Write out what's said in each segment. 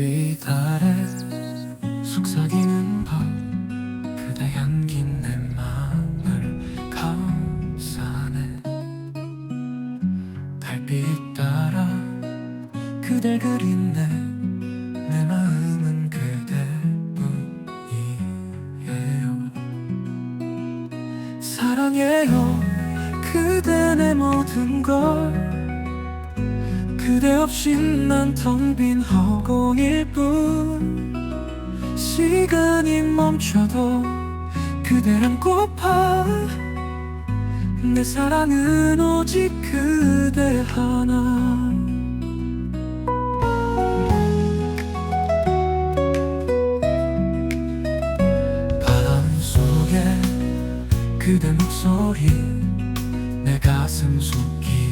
불빛 아래 속삭이는 밤 그대 향기 내 맘을 감싸네. 달빛 따라 그댈 그린네. 내 마음은 그대뿐이에요. 사랑해요. 그대 내 모든 걸. 그대 없이 난텅 빈 허공일 뿐. 시간이 멈춰도 그댈 안고파. 내 사랑은 오직 그대 하나. 바람 속에 그대 목소리 내 가슴 속 깊이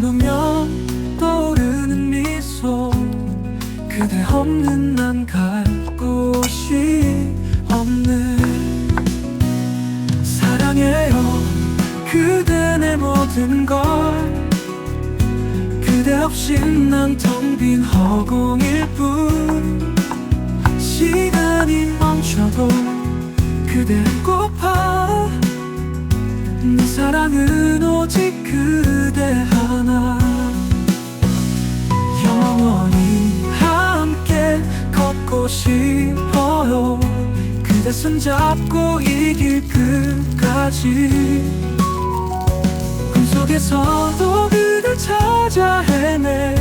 눈 감으면 떠오르는 미소. 그대 없는 난 갈 곳이 없네 사랑해요. 그대 내 모든 걸. 그대 없이 난 텅 빈 허공일 뿐. 시간이 멈춰도 그댈 고파. 내 사랑은 오직 그대 싶어요. 그대 손잡고 이 길 끝까지. 꿈속에서도 그댈 찾아 헤매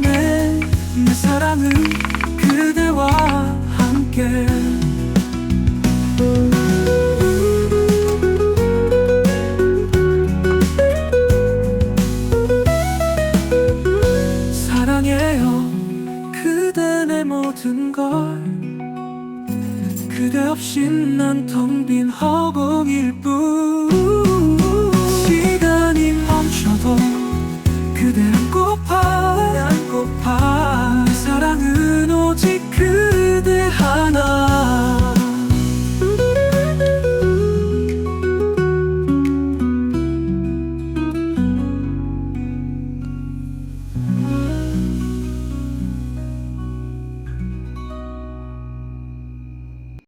내, 내 사랑은 그대와 함께 모든 걸 그대 없이 난텅 빈 허공일 뿐